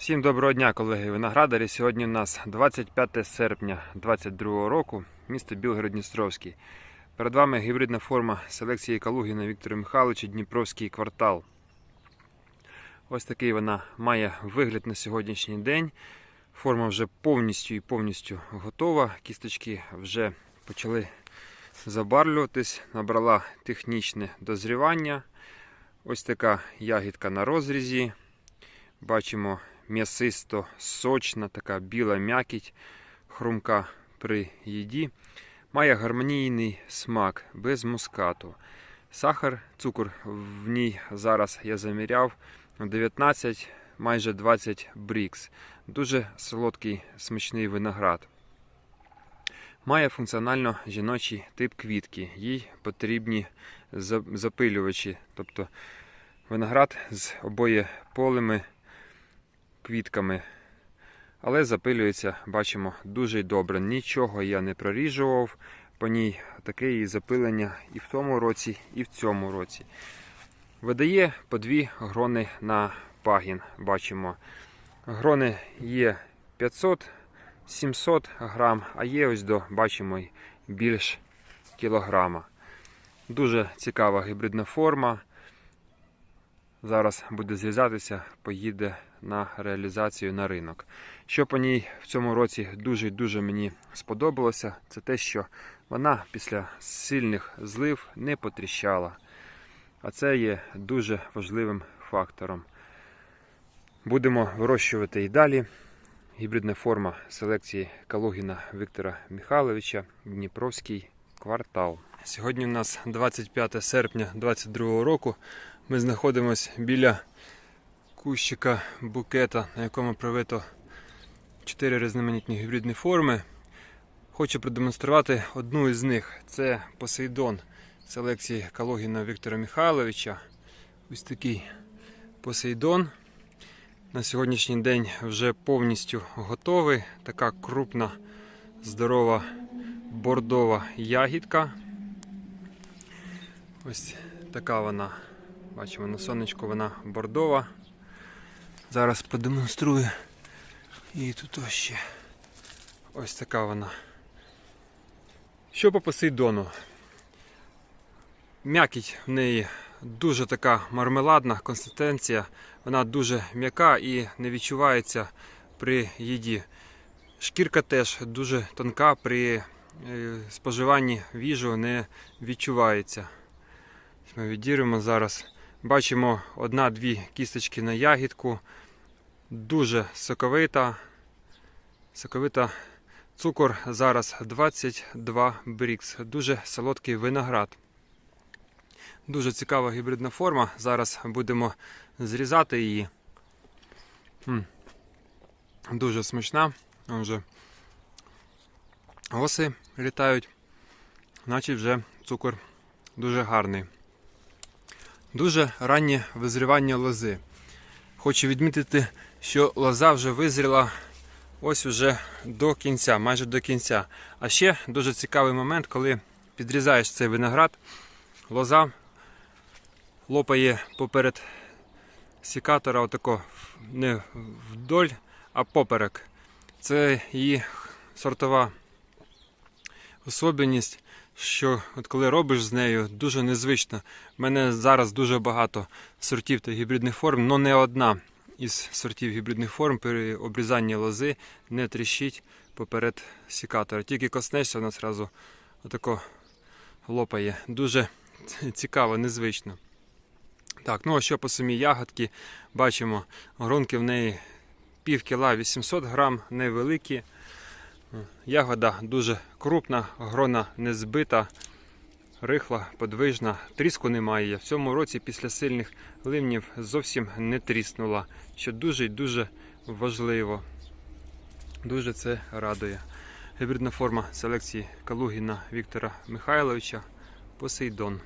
Всім доброго дня, колеги виноградарі. Сьогодні у нас 25 серпня 2022 року, місто Білгород-Дністровський. Перед вами гібридна форма селекції Калугіна Віктора Михайловича Дніпровський квартал. Ось такий вона має вигляд на сьогоднішній день. Форма вже повністю і повністю готова. Кісточки вже почали забарвлюватись, набрала технічне дозрівання. Ось така ягідка на розрізі. Бачимо м'ясисто, сочна, така біла м'якіть, хрумка при їді. Має гармонійний смак без мускату. Сахар, цукор в ній зараз я заміряв 19, майже 20 брікс. Дуже солодкий смачний виноград. Має функціонально жіночий тип квітки. Їй потрібні запилювачі, тобто виноград з обоєполими квітками. Але запилюється, бачимо, дуже добре. Нічого я не проріжував. По ній таке її запилення і в тому році, і в цьому році. Видає по дві грони на пагін. Бачимо. Грони є 500-700 грам, а є ось до, бачимо, більш кілограма. Дуже цікава гібридна форма. Зараз буде зрізатися, поїде на реалізацію на ринок. Що по ній в цьому році дуже-дуже мені сподобалося, це те, що вона після сильних злив не потріщала. А це є дуже важливим фактором. Будемо вирощувати і далі. Гібридна форма селекції Калугіна Віктора Михайловича, Дніпровський квартал. Сьогодні у нас 25 серпня 2022 року. Ми знаходимося біля кущика букета, на якому привито 4 різноманітні гібридні форми. Хочу продемонструвати одну із них. Це Посейдон селекції Калогіна Віктора Михайловича. Ось такий Посейдон. На сьогоднішній день вже повністю готовий. Така крупна, здорова бордова ягідка. Ось така вона. Бачимо на сонечку вона бордова. Зараз продемонструю. І тут ось ще ось така вона. Що по посейдону? М'якіть в неї дуже така мармеладна консистенція. Вона дуже м'яка і не відчувається при їді. Шкірка теж дуже тонка, при е, споживанні в їжу не відчувається. Ми віддіримо зараз. Бачимо одна-дві кісточки на ягідку. Дуже соковита. Соковита цукор зараз 22 брікс. Дуже солодкий виноград. Дуже цікава гібридна форма. Зараз будемо зрізати її. Дуже смачна. Вже оси літають. Значить вже цукор дуже гарний. Дуже раннє визрівання лози. Хочу відмітити, що лоза вже визріла ось уже до кінця, майже до кінця. А ще дуже цікавий момент, коли підрізаєш цей виноград, лоза лопає поперед сікатора, отако не вдоль, а поперек. Це її сортова особливість що от коли робиш з нею, дуже незвично. У мене зараз дуже багато сортів та гібридних форм, але не одна із сортів гібридних форм при обрізанні лози не тріщить поперед сікатора. Тільки коснешся, вона одразу отако лопає. Дуже цікаво, незвично. Так, ну а що по самій ягодці, бачимо, гронки в неї пів кіла 800 грам, невеликі. Ягода дуже крупна, грона не збита, рихла, подвижна, тріску немає. В цьому році після сильних ливнів зовсім не тріснула, що дуже і дуже важливо. Дуже це радує. Гібридна форма селекції Калугіна Віктора Михайловича Посейдон.